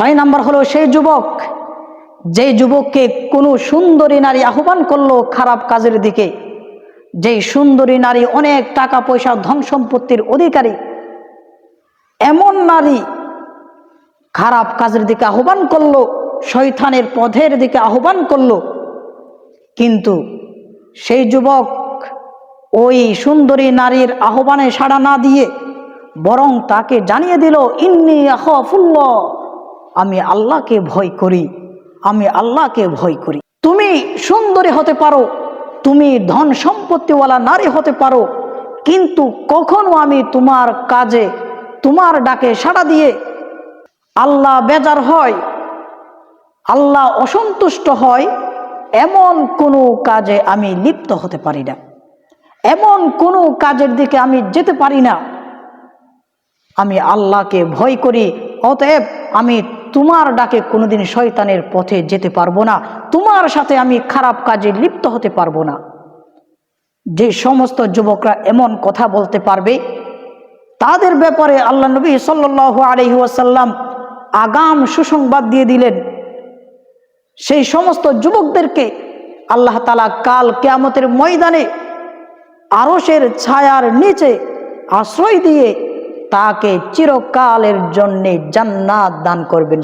ছয় নাম্বার হলো সেই যুবক যে যুবককে কোনো সুন্দরী নারী আহ্বান করল খারাপ কাজের দিকে, যেই সুন্দরী নারী অনেক টাকা পয়সা ধন সম্পত্তির অধিকারী, এমন নারী খারাপ কাজের দিকে আহ্বান করল শৈথানের পথের দিকে আহ্বান করল, কিন্তু সেই যুবক ওই সুন্দরী নারীর আহ্বানে সাড়া না দিয়ে বরং তাকে জানিয়ে দিল, ইন্নি আখফুল্লাহ। আমি আল্লাহকে ভয় করি, আমি আল্লাহকে ভয় করি। তুমি সুন্দরী হতে পারো, তুমি ধন সম্পত্তিওয়ালা নারী হতে পারো, কিন্তু কখনো আমি তোমার কাজে, তোমার ডাকে সাড়া দিয়ে আল্লাহ বেজার হয়, আল্লাহ অসন্তুষ্ট হয়, এমন কোনো কাজে আমি লিপ্ত হতে পারি না। এমন কোনো কাজের দিকে আমি যেতে পারি না। আমি আল্লাহকে ভয় করি, অতএব আমি তোমার ডাকে কোনোদিন শয়তানের পথে যেতে পারব না। তোমার সাথে আমি খারাপ কাজে লিপ্ত হতে পারব না। যে সমস্ত যুবকরা এমন কথা বলতে পারবে, তাদের ব্যাপারে আল্লাহ নবী সাল্লাহ আলহি ওয়াসাল্লাম আগাম সুসংবাদ দিয়ে দিলেন। সেই সমস্ত যুবকদেরকে আল্লাহ তালা কাল কেয়ামতের ময়দানে আরসের ছায়ার নিচে আশ্রয় দিয়ে তাকে চিরকালের জন্যে জান্নাত দান করবেন।